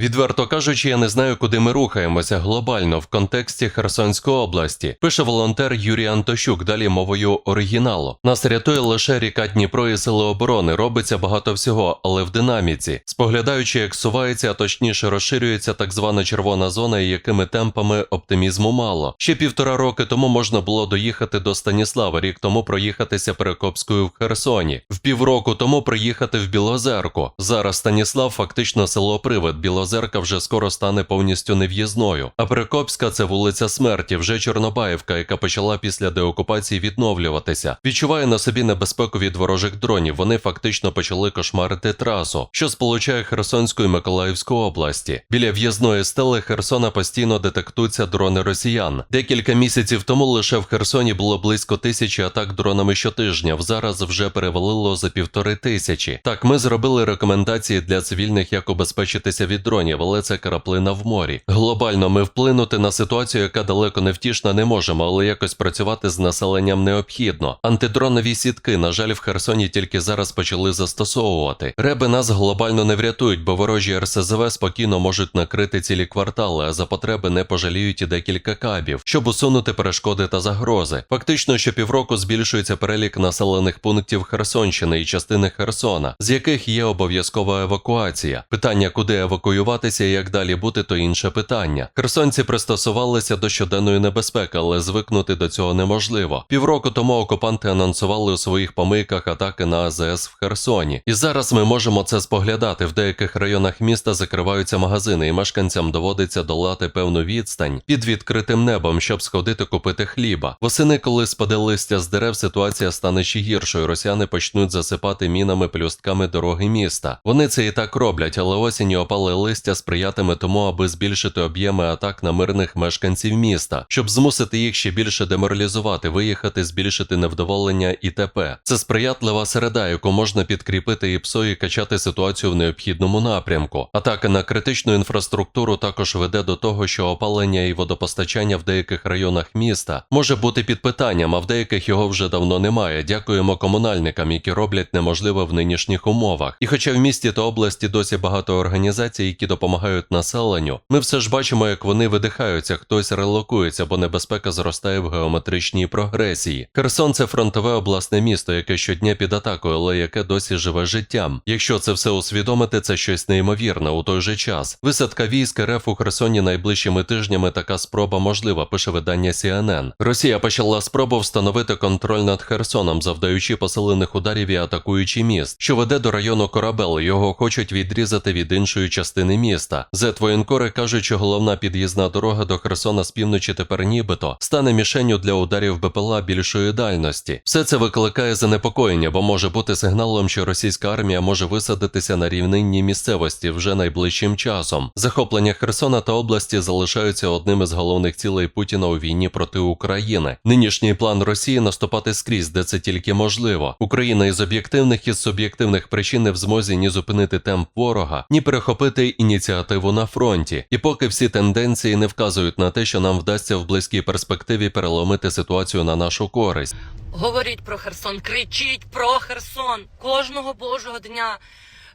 Відверто кажучи, я не знаю, куди ми рухаємося глобально в контексті Херсонської області. Пише волонтер Юрій Антощук, далі мовою оригіналу. Нас рятує лише ріка Дніпро і сили оборони. Робиться багато всього, але в динаміці. Споглядаючи, як сувається, а точніше розширюється так звана червона зона, і якими темпами оптимізму мало. Ще півтора роки тому можна було доїхати до Станіслава, рік тому проїхатися Перекопською в Херсоні. В півроку тому приїхати в Білозерку. Зараз Станіслав фактично село Привид. Білозерка вже скоро стане повністю нев'їзною. А Перекопська це вулиця смерті, вже Чорнобаївка, яка почала після деокупації відновлюватися. Відчуває на собі небезпеку від ворожих дронів. Вони фактично почали кошмарити трасу, що сполучає Херсонську і Миколаївську області. Біля в'їзної стели Херсона постійно детектуються дрони росіян. Декілька місяців тому лише в Херсоні було близько тисячі атак дронами щотижня. Зараз вже перевалило за півтори тисячі. Так, ми зробили рекомендації для цивільних, як убезпечитися від дронів, але це краплина в морі. Глобально ми вплинути на ситуацію, яка далеко не втішна, не можемо, але якось працювати з населенням необхідно. Антидронові сітки, на жаль, в Херсоні тільки зараз почали застосовувати. Реби нас глобально не врятують, бо ворожі РСЗВ спокійно можуть накрити цілі квартали, а за потреби не пожаліють і декілька кабів, щоб усунути перешкоди та загрози. Фактично, що півроку збільшується перелік населених пунктів Херсонщини і частини Херсона, з яких є обов'язкова евакуація. Питання, куди евакуюватися як далі бути, то інше питання. Херсонці пристосувалися до щоденної небезпеки, але звикнути до цього неможливо. Півроку тому окупанти анонсували у своїх помийках атаки на АЗС в Херсоні. І зараз ми можемо це споглядати. В деяких районах міста закриваються магазини, і мешканцям доводиться долати певну відстань під відкритим небом, щоб сходити купити хліба. Восени, коли спаде листя з дерев, ситуація стане ще гіршою. Росіяни почнуть засипати мінами плюстками дороги міста. Вони це і так роблять, але осінь опали листя сприятиме тому, аби збільшити об'єми атак на мирних мешканців міста, щоб змусити їх ще більше деморалізувати, виїхати, збільшити невдоволення і т.п. Це сприятлива середа, яку можна підкріпити і ПСО і качати ситуацію в необхідному напрямку. Атака на критичну інфраструктуру також веде до того, що опалення і водопостачання в деяких районах міста може бути під питанням, а в деяких його вже давно немає. Дякуємо комунальникам, які роблять неможливе в нинішніх умовах. І хоча в місті та області досі багато організацій, які допомагають населенню, ми все ж бачимо, як вони видихаються, хтось релокується, бо небезпека зростає в геометричній прогресії. Херсон це фронтове обласне місто, яке щодня під атакою, але яке досі живе життям. Якщо це все усвідомити, це щось неймовірне у той же час. Висадка військ РФ у Херсоні найближчими тижнями така спроба можлива, пише видання CNN. Росія почала спробу встановити контроль над Херсоном, завдаючи посилених ударів і атакуючи міст, що веде до району Корабел. Його хочуть відрізати від іншої частини міста. Зетвоєнкори кажуть, що головна під'їзна дорога до Херсона з півночі тепер нібито стане мішенню для ударів БПЛА більшої дальності. Все це викликає занепокоєння, бо може бути сигналом, що російська армія може висадитися на рівнинній місцевості вже найближчим часом. Захоплення Херсона та області залишаються одним із головних цілей Путіна у війні проти України. Нинішній план Росії наступати скрізь, де це тільки можливо. Україна із об'єктивних і суб'єктивних причин не в змозі ні зупинити темп ворога, ні перехопити ініціативу на фронті. І поки всі тенденції не вказують на те, що нам вдасться в близькій перспективі переломити ситуацію на нашу користь. Говоріть про Херсон, кричіть про Херсон кожного божого дня.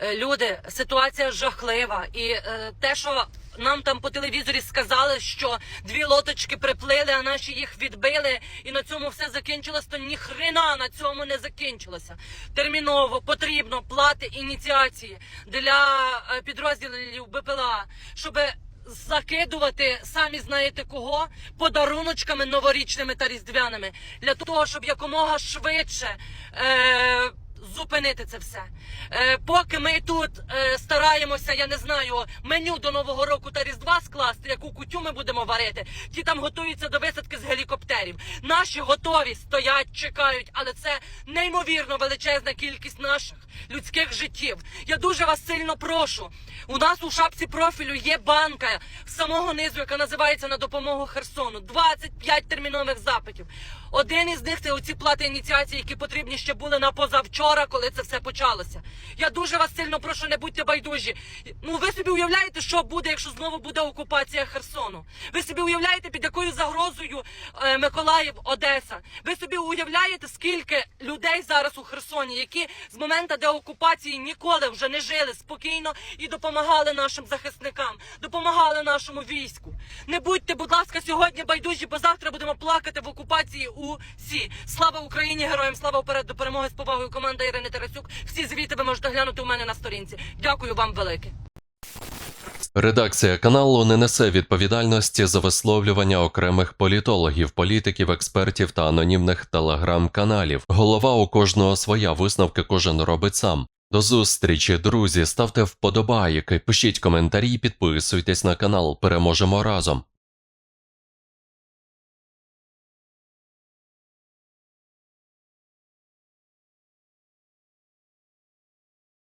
Е, Люди, ситуація жахлива, і е, те, що нам там по телевізорі сказали, що дві лодочки приплили, а наші їх відбили, і на цьому все закінчилось, то ніхрена на цьому не закінчилося. Терміново потрібно плати ініціації для е, підрозділів БПЛА, щоб закидувати самі знаєте кого подаруночками новорічними та різдвяними для того, щоб якомога швидше. Е- Зупинити це все. Е, поки ми тут е, стараємося, я не знаю, меню до Нового року та Різдва скласти, яку кутю ми будемо варити, ті там готуються до висадки з гелікоптерів. Наші готові стоять, чекають, але це неймовірно величезна кількість наших людських життів. Я дуже вас сильно прошу. У нас у шапці профілю є банка самого низу, яка називається на допомогу Херсону. 25 термінових запитів. Один із них це оці плати ініціації, які потрібні ще були на позавчора. коли це все почалося. Я дуже вас сильно прошу, не будьте байдужі. Ну ви собі уявляєте, що буде, якщо знову буде окупація Херсону? Ви собі уявляєте, під якою загрозою е, Миколаїв, Одеса? Ви собі уявляєте, скільки людей зараз у Херсоні, які з моменту деокупації ніколи вже не жили спокійно і допомагали нашим захисникам, допомагали нашому війську. Не будьте, будь ласка, сьогодні байдужі, бо завтра будемо плакати в окупації усі. Слава Україні, героям слава вперед до перемоги з повагою. Команда Ірини Тарасюк. Всі звіти ви можете глянути у мене на сторінці. Дякую вам велике. Редакція каналу не несе відповідальності за висловлювання окремих політологів, політиків, експертів та анонімних телеграм-каналів. Голова у кожного своя висновки кожен робить сам. До зустрічі, друзі. Ставте вподобайки, пишіть коментарі, підписуйтесь на канал. Переможемо разом.